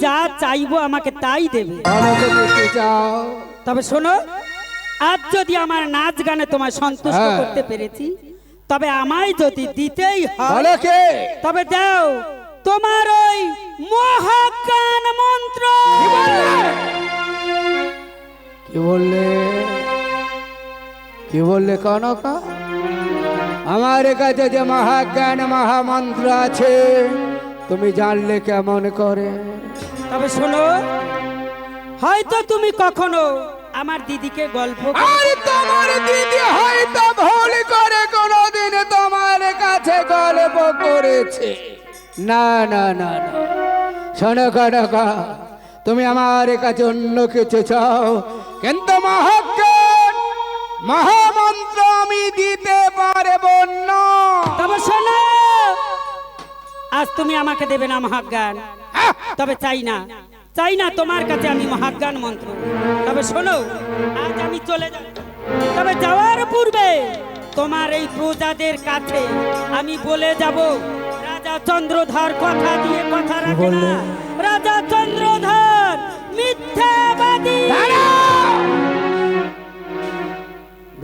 যা চাইব আমাকে তাই দেবে। আমাকে দিতে চাও। তবে শোনো আজ যদি আমার নাচ গানে তোমায় সন্তুষ্ট হ্যাঁ। করতে পেরেছি তবে আমায় যদি দিতেই হয় বলো কে? তবে দাও তোমার ওই মহাজ্ঞান মন্ত্র। কি বললে? কি বললে? কনকা? আমার কাছে যে মহাজ্ঞান মহামন্ত্র আছে তুমি জানলে কেমন করে? তবে শোনো হয়তো তুমি কখনো আমার দিদিকে গল্প করে- আর তোমার দিদি হয়তো ভুল করে কোনোদিন তোমার কাছে গল্প করেছে। না না না না। শোনো কনকা তুমি আমার কাছে অন্য কিছু চাও। কিন্তু মহাজ্ঞান মহামন্ত্র আমি দিতে পারব না। তবে শোনো আজ তুমি আমাকে দেবে না মহাজ্ঞান। তবে চাই না। চাই না তোমার কাছে আমি মহাজ্ঞান মন্ত্র। তবে শোনো আজ আমি চলে যাব। তবে যাওয়ার পূর্বে তোমার এই প্রজাদের কাছে আমি বলে যাব রাজা চন্দ্রধর কথা দিয়ে কথা রাখে না। রাজা চন্দ্রধর মিথ্যাবাদী।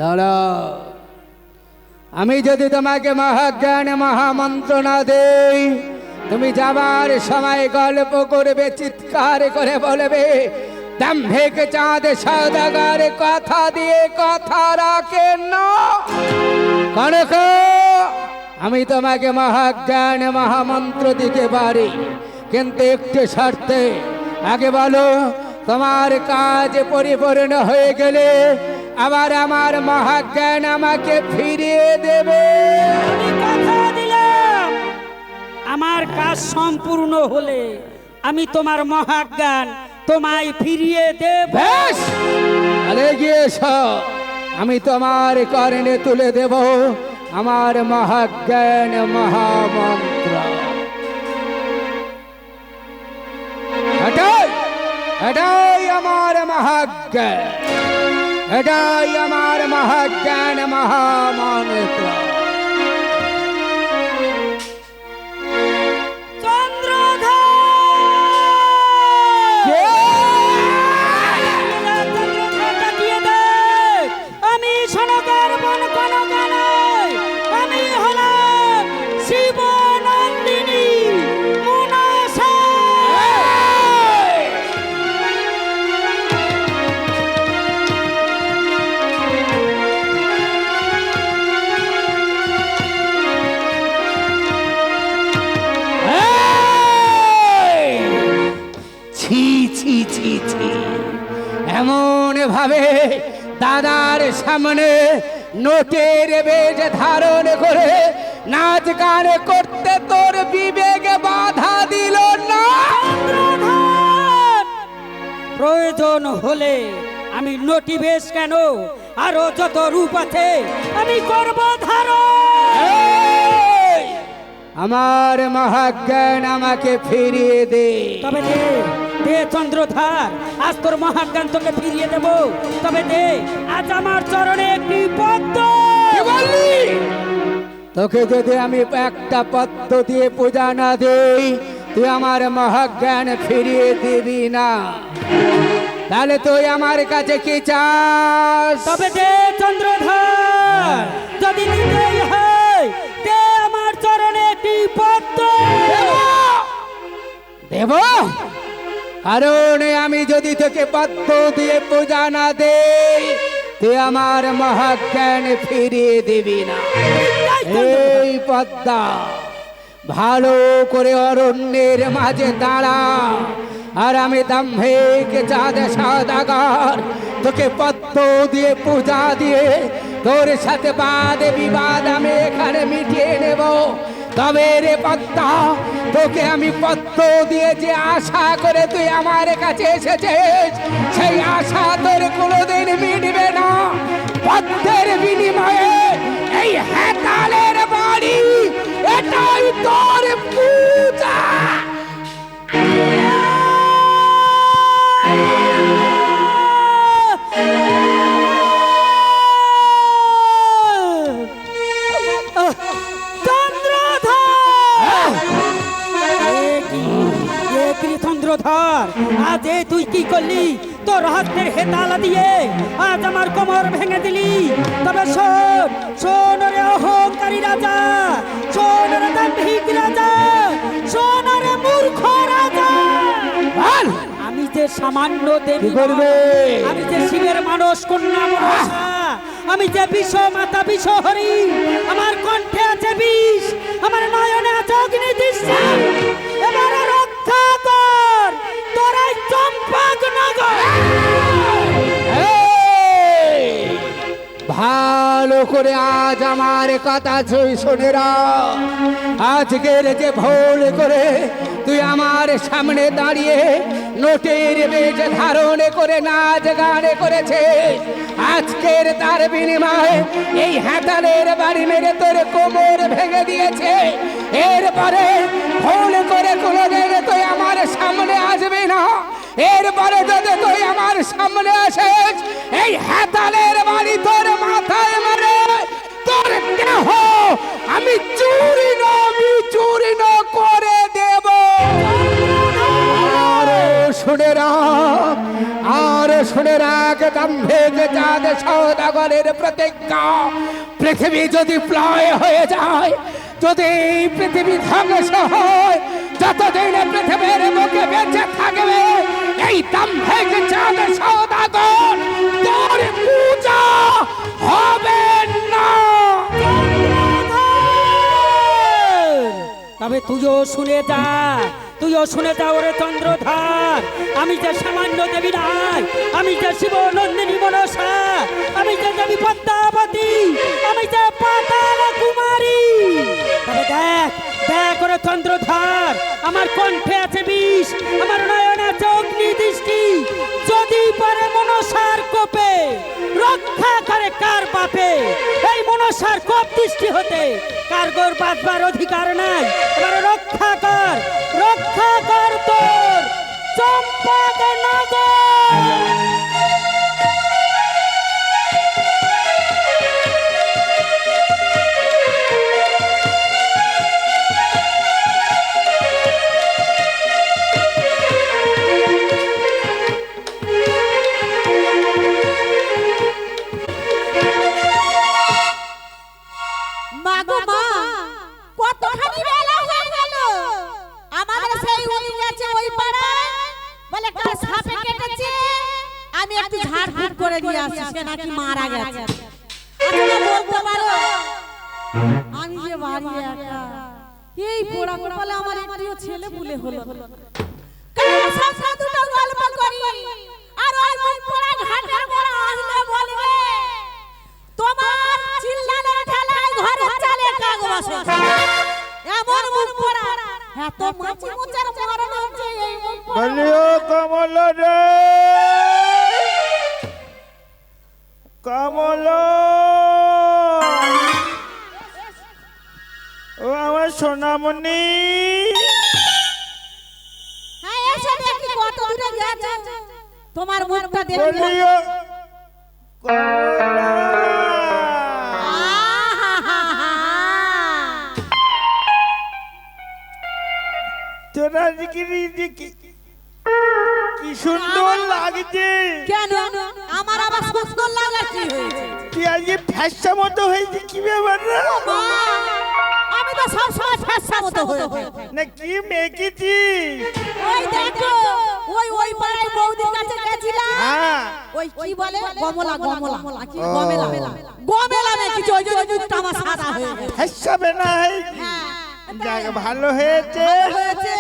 দাঁড়াও। আমি যদি তোমাকে মহাজ্ঞান মহামন্ত্র না দেই তুমি যাবার সময় গল্প করবে, চিৎকার করে বলবে, দাম্ভিক চাঁদ সৌদাগার কথা দিয়ে কথা রাখে না। কনক, আমি তোমাকে মহাজ্ঞান, মহামন্ত্র দিতে পারি, কিন্তু একটু শর্তে। আগে বলো, তোমার কাজ পরিপূর্ণ হয়ে গেলে আবার আমার মহাজ্ঞান আমাকে ফিরিয়ে দেবে। আমার কাজ সম্পূর্ণ হলে আমি তোমার মহাজ্ঞান তোমায় ফিরিয়ে দেব। আমি তোমার কর্ণে তুলে দেব আমার মহাজ্ঞান মহামন্ত্র। এটাই আমার মহাজ্ঞান। এটাই আমার মহাজ্ঞান মহামন্ত্র। ছি ছি ছি ছি। এমন দাদার সামনে নোটের বেশ ধারণ করে নাচ গান করতে তোর বিবেকে বাধা দিল না। প্রয়োজন হলে আমি নটিবেশ কেন? আরও যত রূপ আছে আমি করব ধারণ। আমার মহাজ্ঞান আমাকে ফিরিয়ে দে। তবে দে দে চন্দ্রধার আজ তোর মহাজ্ঞান তোকে ফিরিয়ে দেব। তবে দে আজ আমার চরণে একটি পদ্ম। বললি? তোকে যদি আমি একটা পদ্ম দিয়ে পূজা না দেই তুই আমার মহাজ্ঞান ফিরিয়ে দিবি না। তাহলে তুই আমার কাছে কি চাস? তবে দে চন্দ্রধার? যদি নিতেই হয় দে আমার চরণে একটি পদ্ম? দেব দেব? কারণ আমি যদি তোকে পদ্ম দিয়ে পূজা না দেই তুই আমার মহাজ্ঞান ফিরিয়ে দিবি না। এই পদ্মা, ভালো করে অরণ্যের মাঝে দাঁড়া। আর আমি দাম্ভিক চাঁদ সাদাগার, তোকে পদ্ম দিয়ে পূজা দিয়ে তোর সাথে বাদ বিবাদ আমি এখানে মিটিয়ে নেব। তবে রে পদ্মা, তোকে আমি পদ্ম দিয়ে যে আশা করে তুই আমার কাছে এসেছিস, সেই আশা তোর কোনোদিন মিটবে না পদ্মের বিনিময়ে এই হেতালের সামান্য দেবী করবে? আমি যে শিবের মানুষ কন্যা আমি যে বিষ মাতা বিষ হরি আমার কণ্ঠে আছে বিষ আমার নয়নে আছে অগ্নি দৃষ্টি। এবারে রক্ষা কর তোরাই চম্পাক নগর। ভালো করে আজ আমার কথা ছই শোনে রাখ। আজকের যে ভুল করে তুই আমার সামনে দাঁড়িয়ে নোটের বেশ ধারণ করে নাচ গানে করেছে, আজকের তার বিনিময়ে এই হাতালের বাড়ি মেরে তোর কোমর ভেঙে দিয়েছে এরপরে ভুল করে কোনোদিন তুই আমার সামনে আসবি না এরপরে যদি তুই সামনে আসিস এই হাতালের বাড়ি তোর মাথায় মারে। তোর দেহ আমি চুরি না চুরি না করে দেব। শুনে রাখ, আর শুনে রাখ দাম্ভেগ চাঁদ সৌদাগরের প্রতিজ্ঞা। পৃথিবী যদি প্লয় হয়ে যায়, যদি পৃথিবী ধ্বংস হয়, যতদিন পৃথিবীর মুখে বেঁচে থাকবে এই দাম্ভেগ চাঁদ সৌদাগর তোর পূজা হবে না। তবে তুইও শুনে যা, তুইও শুনে যা ওরে চন্দ্রধার। আমি যে সামান্য দেবী নাই, আমি যে শিব নন্দিনী মনসা, আমি যে দেবী পদ্মাবতী, আমি যে পাতাল কুমারী। তবে দেখ দেখ ওরে চন্দ্রধার, আমার কণ্ঠে আছে বিষ, আমার নয়নে আছে যদি পারে মনসার কোপে, রক্ষা করে কার বাপে এই মনসার কোপ দৃষ্টি হতে কার গোর বাঁচবার অধিকার নাই। এবারে রক্ষা কর রক্ষা কর তোর। চম্পক নগর! কমল রে। কমল। ও আমার সোনামণি। তোমার মুখটা দেখি। তোরা কি সুন্দর লাগছে। কেন? আমার আবার সুন্দর লাগা কি হয়েছে? তুই আজকে ফ্যাসা মতো হয়েছে কি ব্যাপার সব সময় ফ্যাসা মতো হয়ে না কি মেকেছিস ওই দেখো ওই ওই পাড়ায় বৌদির কাছে গেছিলাম। হ্যাঁ। ওই কি বলে? গমলা গমলা কি। গমেলা। গমেলা ওই জন্য মুখটা আমার সাদা হয়ে গেছে। না হ্যাঁ। যাক ভালো হয়েছে। হয়েছে।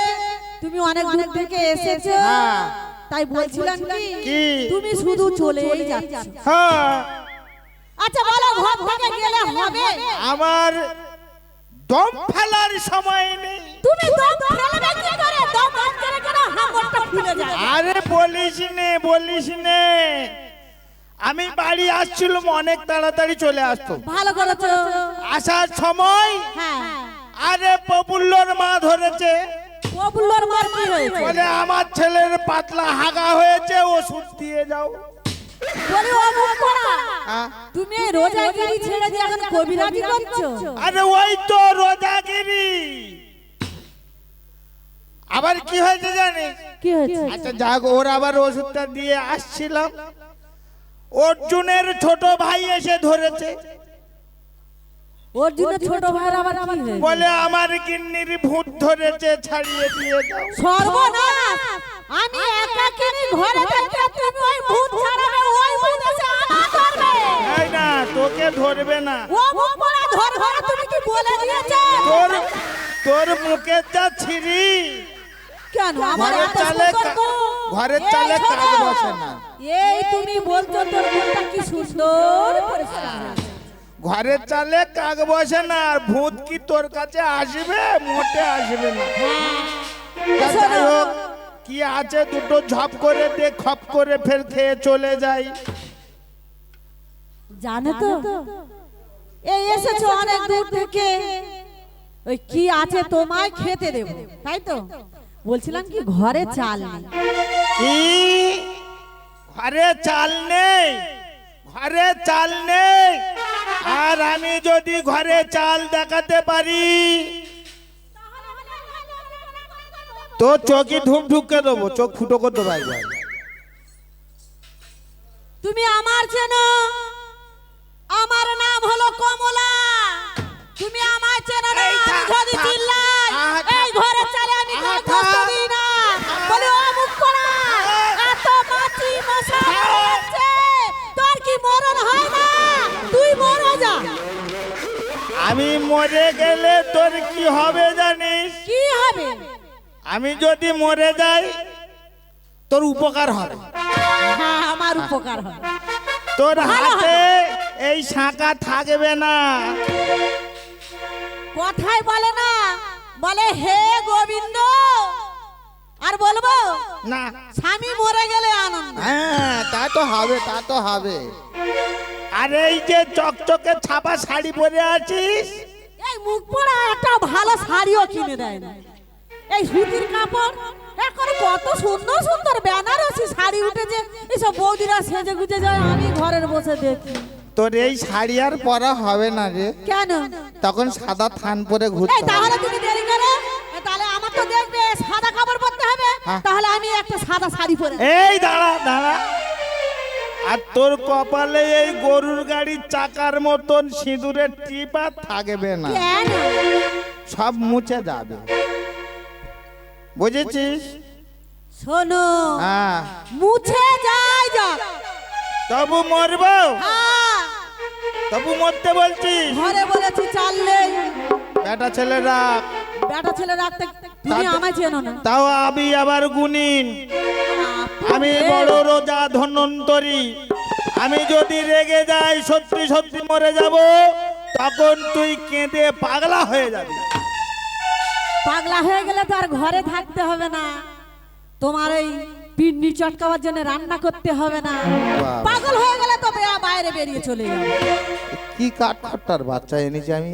তুমি অনেক দূর থেকে এসেছ। হ্যাঁ। তাই বলছিলাম কি কি? তুমি শুধু চলেই যাচ্ছ। হ্যাঁ। আচ্ছা বলো ঘর থেকে গেলে হবে? আমার দম ফেলার সময় নেই। তুমি দম ফেলবে কি করে? দম বন্ধ করে করে হামরটা ফুলে যায়। আরে বলিস নে বলিস নে। আমি বাড়ি আসছিলাম অনেক তাড়াতাড়ি চলে আসতো। ভালো করেছ। আসার সময় হ্যাঁ। আরে প্রফুল্লর মা ধরেছে। কবুলোর মার কি হয়েছে? বলে আমার ছেলের পাতলা হাগা হয়েছে ওষুধ দিয়ে যাও। বলি ও হ্যাঁ? তুমি রোজাগিরি ছেড়ে দিয়ে এখন কবিরাজি করছ? আরে ওই তো রোজাগিরি। আবার কি হয়েছে জানিস? কি হয়েছে? আচ্ছা যাক ওর আবার ওষুধটা দিয়ে আসছিলাম। অর্জুনের ছোট ভাই এসে ধরেছে। অর্জুনের ছোট ভাইয়ের আবার কি হয়েছে? বলে আমার কিন্নির ভূত ধরেছে ছাড়িয়ে দিয়ে দাও। সর্বনাশ! আমি একাকিনী ঘরে থেকে তুমি ওই ভূত ছাড়াবে ওই ভূত এসে আমার ধরবে। এই না তোকে ধরবে না। ও মুখ ধরবে না, তুমি কি বলে দিয়েছে? তোর তোর মুখের যা ছিরি কেন? আমার চালে ঘরের চালে কাজ বসে না। এই তুমি বলছো তোর মুখটা কি সুন্দর পরিষ্কার? ঘরের চালে কাক বসে না আর ভূত কি তোর কাছে আসবে? মোটে আসবে না। যাই হোক কি আছে? দুটো ঝপ করে দে খপ করে ফের খেয়ে চলে যাই। জানে তো এই এসেছ অনেক দূর থেকে। ওই কি আছে তোমায় খেতে দেব তাই তো? বলছিলাম কি ঘরে চাল নেই। ঘরে চাল নেই? ঘরে চাল নেই? আর আমি যদি ঘরে চাল দেখাতে পারি তো চোখে ধুম ঢুকে দেবো চোখ ফুটো করে দেবো একবার। তুমি আমার চেনো আমার নাম হলো কমলা। তুমি আমার চেনো না আমি যদি চিল্লাই এই ঘরে চালে আমি কষ্ট দিই না। বলে ও মুখ করা এত মাছি মশা হচ্ছে তোর কি মরণ হয় না? তুই মরে যা আমি মরে গেলে তোর কি হবে জানিস? কি হবে? আমি যদি মরে যাই তোর উপকার হবে। হ্যাঁ আমার উপকার হবে। তোর হাতে এই শাঁকা থাকবে না। কথাই বলে না বলে হে গোবিন্দ! আর বলব না। স্বামী মরে গেলে আনন্দ। হ্যাঁ তা তো হবে তা তো হবে। আর এই যে চকচকে ছাপা শাড়ি পরে আছিস এই মুখ পড়া একটা ভালো শাড়িও কিনে দেয় না। এই সুতির কাপড়? এখন কত সুন্দর সুন্দর বেনারসি শাড়ি উঠেছে। এইসব বৌদিরা সেজে গুজে যায় আমি ঘরের বসে দেখি। তোর এই শাড়ি আর পরা হবে না রে। কেন? তখন সাদা থান পরে এই ঘুরতে তাহলে তুমি দেরি করো? তাহলে আমার তো দেখবে সাদা কাপড় পরতে হবে। হ্যাঁ। তাহলে আমি একটা সাদা শাড়ি পরে এই দাঁড়া দাঁড়া। আর তোর কপালে এই গরুর গাড়ির চাকার মতন সিঁদুরের টিপ থাকবে না। কেন? সব মুছে যাবে। বুঝেছিস? শোনো হ্যাঁ। মুছে যায় যা। তবু মরবো? হ্যাঁ। তবু মরতে বলছিস? ঘরে বলেছি চাললে বেটা ছেলেরা বেটা ছেলে রাখতে তুমি আমায় চেনো না। তাও আমি আবার গুনিন আমি বড় রোজা ধন্বন্তরী। আমি যদি রেগে যাই সত্যি সত্যি মরে যাব তখন তুই কেঁদে পাগলা হয়ে যাবি। পাগলা হয়ে গেলে তো আর ঘরে থাকতে হবে না। তোমার ওই পিন্নি চটকাবার জন্য রান্না করতে হবে না। পাগল হয়ে গেলে তো বেয়া বাইরে বেরিয়ে চলে যাবে। কি কাঠটার বাচ্চা এনেছি আমি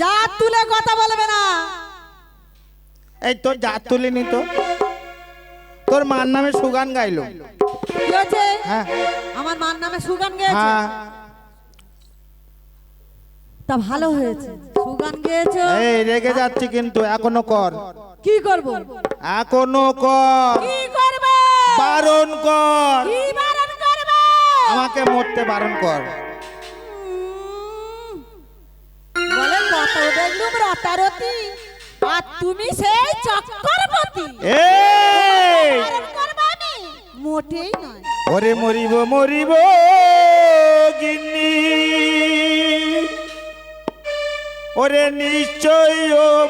যা? তুলে কথা বলবে না। এই তোর জাত তুলিনি তো। তোর মার নামে সুগান গাইলো। হ্যাঁ। আমার মার নামে সুগান গেয়েছে হ্যাঁ। তা ভালো হয়েছে। সুগান গেয়েছো? এই রেগে যাচ্ছি কিন্তু এখনও কর। কি করব? এখনও কর। কি করবে? বারণ কর। কি বারণ করবে? আমাকে মরতে বারণ কর। বলে কত দেখলুম রতারতি আর তুমি সেই চক্করবতী। এই! মোটেই নয়। ওরে মরিব মরিব। ওরে নিশ্চয়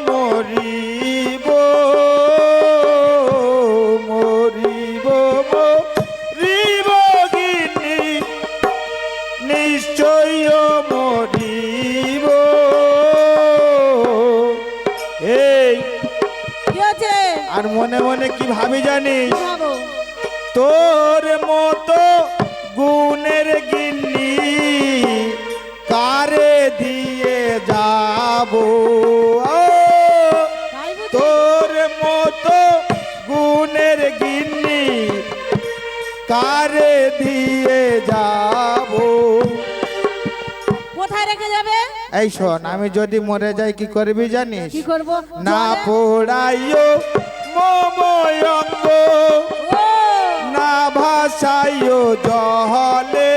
মরিব মরিব মরিব গিন্নি নিশ্চয় মরিব। এই আর মনে মনে কি ভাবি জানিস? ভাবো? এই শোন আমি যদি মরে যাই কি করবি জানিস? কি করব? না? পোড়াইও মময়ঙ্গ না ভাসাইও জহলে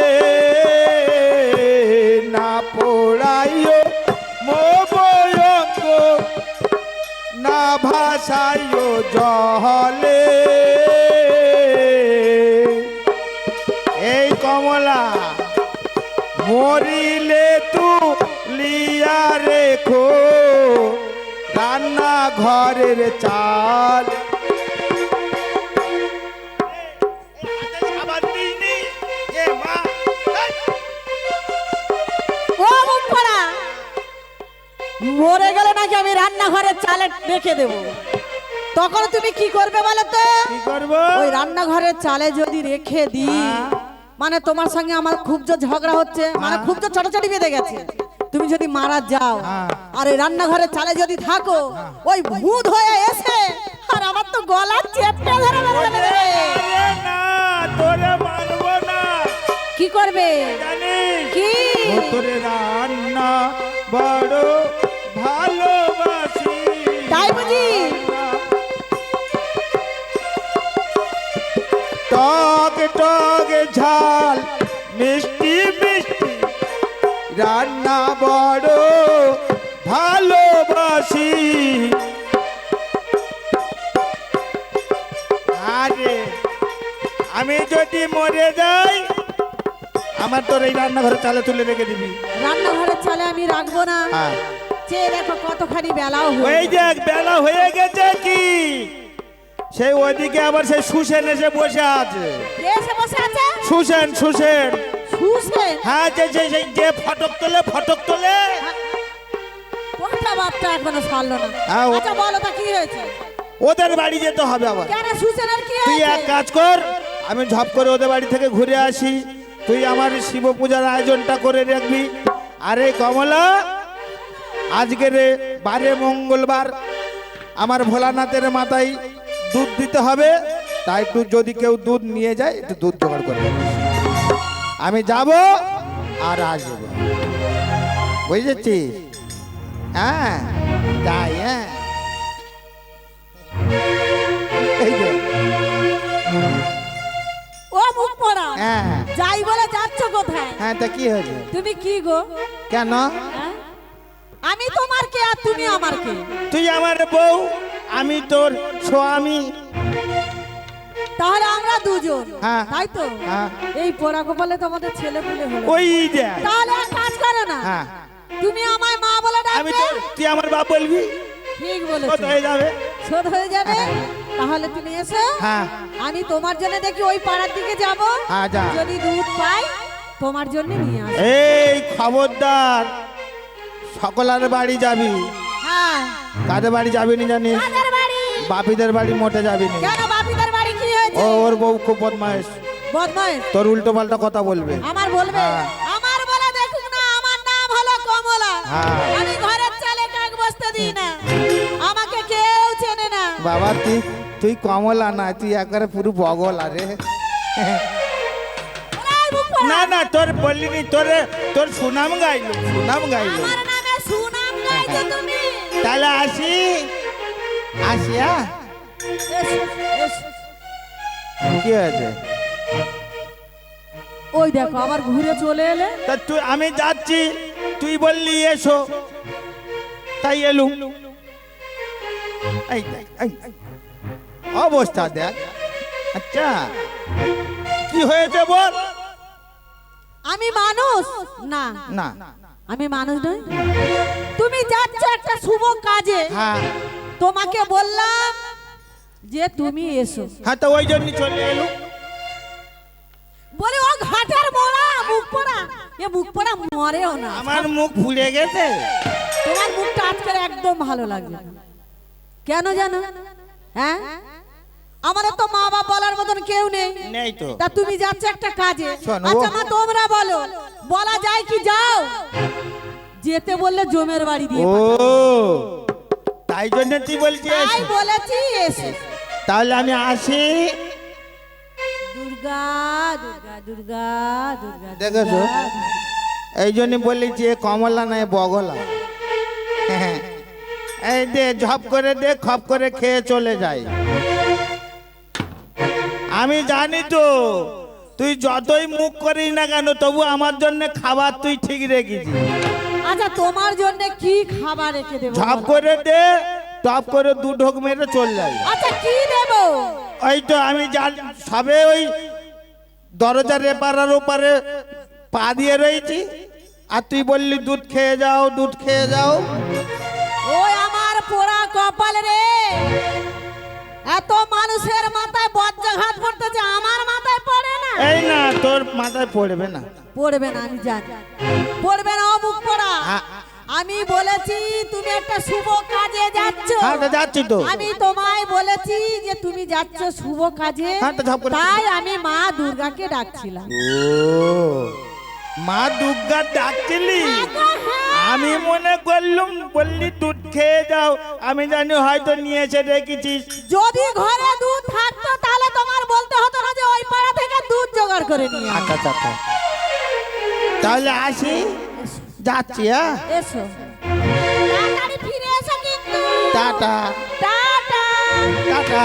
না পোড়াইও মময়ঙ্গ না ভাসাইও জহলে এই কমলা মরিলে তু লিয়া রেখো রান্না ঘরের চাল মরে গেলে নাকি আমি রান্নাঘরের চালে রেখে দেব। তখন তুমি কি করবে বলো তো? কি করব? ওই রান্নাঘরের চালে যদি রেখে দিই হ্যাঁ। মানে তোমার সঙ্গে আমার খুব যে ঝগড়া হচ্ছে মানে খুব যে ছোটাছুটি বেঁধে গেছে। তুমি যদি মারা যাও হ্যাঁ। আর ওই রান্নাঘরের চালে যদি থাকো ওই ভূত হয়ে এসে আর আমার তো গলা চেপে ধরে কি করবে? কি? রান্না বড় ভালোবাসি। তাই বুঝি? টক টক ঝাল মিষ্টি রান্না বড় ভালোবাসি। আরে আমি যদি মরে যাই আমার তোর এই রান্নাঘরে চালে তুলে রেখে দিবি। রান্নাঘরের চালে আমি রাখব না। হ্যাঁ। চেয়ে দেখো কতখানি বেলাও হয়ে দেখ বেলা হয়ে গেছে কি? সেই ওইদিকে আবার সেই সুসেন এসে বসে আছে। সুসেন সুসেন শুষে হ্যাঁ যে যে যে- যে ফটক তোলে ফটক তোলে। কোনটা বাপটা এখনও ছাড়লো না। হ্যাঁ, ও- আচ্ছা বলো তা কি হয়েছে? ওদের বাড়ি যেতে হবে আবার। কেন সুসেনের কি তুই এক হয়েছে? কাজ কর আমি ঝপ করে ওদের বাড়ি থেকে ঘুরে আসি। তুই আমার শিব পূজার আয়োজনটা করে রাখবি। আরে কমলা আজকের এ বারে মঙ্গলবার। আমার ভোলানাথের মাথায় দুধ দিতে হবে তাই একটু যদি কেউ দুধ নিয়ে যায় একটু দুধ জোগাড় করবে আমি যাব আর আসব। বুঝেছিস? হ্যাঁ তাই হ্যাঁ। এই যে। ও মুখ পড়া। হ্যাঁ। যাই বলে যাচ্ছ কোথায়? হ্যাঁ তা কি হয়েছে? তুমি কি গো? কেন? হ্যাঁ? আমি তোমার কে আর তুমি আমার কে তুই আমার বউ আমি তোর স্বামী। তাহলে আমরা দুজন। হ্যাঁ। তাই তো? হ্যাঁ। এই পোড়া কপালে তো আমাদের ছেলে পুলে হলো। ওই দেখ তাহলে এক কাজ করো না। হ্যাঁ। তুমি আমায় মা বলে আমি ডাকবে তো তুই আমার বাপ বলবি? ঠিক কত বলেছ হয়ে যাবে। শোধ হয়ে যাবে? তাহলে তুমি এসো। হ্যাঁ। আমি তোমার জন্য দেখি ওই পাড়ার দিকে যাব। হ্যাঁ, যা। যদি দুধ পাই তোমার জন্য নিয়ে আসব। এই খবরদার সকলার বাড়ি যাবি। হ্যাঁ। কাদের বাড়ি যাবি না জানিস? কাদের বাড়ি? বাপিদের বাড়ি মোটে যাবি না। কেন হয়েছে ওর বউ খুব বদমাইশ বদমাইশ তোর উল্টো পাল্টা কথা বলবে। আমার বলবে? হ্যাঁ। আমার বলে দেখুক না আমার নাম হলো কমলা। হ্যাঁ। আমি ঘরের চালে কাক বসতে দিই না। আমাকে কেউ চেনে না। বাবা তুই তুই কমলা না তুই একবারে পুরো বগলা রে। না না তোর বললিনি তোর তোর সুনাম গাইল। সুনাম গাইলো। আমার নামে সুনাম গাইছো তুমি। তাহলে আসি। আসিয়া? এসো, এসো। কি হয়েছে? ওই দেখো আবার ঘুরে চলে এলে? তা তুই আমি যাচ্ছি তুই বললি এসো। তাই এলুম। অবস্থা দেখ। আচ্ছা কি হয়েছে বল? আমি মানুষ? না। না। আমি মানুষ নই। তুমি যাচ্ছ একটা শুভ কাজে। হ্যাঁ। তোমাকে বললাম যে তুমি এসো। হ্যাঁ তো ওই জন্য চলে এলুম বলে ও ঘাটের মোড়া মুখ পোড়া? এ মুখ পোড়া মরেও না। আমার মুখ ফুলে গেছে। তোমার মুখটা আজকের একদম ভালো লাগবে কেন জানো? হ্যাঁ? আমাদের তো মা বাবা বলার মতন কেউ নেই। নেই তো। তা তুমি যাচ্ছ একটা কাজে। আচ্ছা মা তোমরা বলো বলা যায় কি যাও? যেতে বললে জমের বাড়ি দিয়ে ও তাই জন্য তুই বলছিস তাই বলেছি এসে। তাহলে আমি আসি। দুর্গা দুর্গা দুর্গা দুর্গা দেখেছ? এই জন্য বলি যে কমলা নাই বগলা। এই দে ঝপ করে দে খপ করে খেয়ে চলে যায় আমি জানি তো তুই যতই মুখ করিস না কেন তবু আমার জন্য খাবার তুই ঠিক রেখেছিস। আচ্ছা তোমার জন্য কি খাবার রেখে দেবো ঝপ করে দে টপ করে দু ঢোক মেরে চলে যাই। আচ্ছা কি দেবো? ওই তো আমি জান সবে ওই দরজার এপারার ওপারে পা দিয়ে রয়েছি। আর তুই বললি দুধ খেয়ে যাও দুধ খেয়ে যাও। ওই আমার পোড়া কপাল রে। এত মানুষের মাথায় বজ্রাঘাত যে আমার মাথায় পড়ে না? এই না তোর মাথায় পড়বে না। পড়বে না আমি জানি। পড়বে না অমুক পড়া। আ- আমি বলেছি তুমি একটা শুভ কাজে যাচ্ছ। হ্যাঁ তো যাচ্ছি তো। আমি তোমায় বলেছি যে তুমি যাচ্ছ শুভ কাজে। হ্যাঁ, তো ঝপ করে- তাই আমি মা দুর্গাকে ডাকছিলাম। ও মা দুর্গা ডাকছিলি? আমি মনে করলুম বললি দুধ খেয়ে যাও। আমি জানি হয়তো নিয়ে এসে রেখেছিস। যদি ঘরে দুধ থাকতো তাহলে তোমার বলতে হতো না যে ওই পাড়া থেকে দুধ জোগাড় করে নিয়ে আয়। আচ্ছা আচ্ছা আচ্ছা। তাহলে আসি। যাচ্ছি হ্যাঁ? এসো। টাটা। টাটা।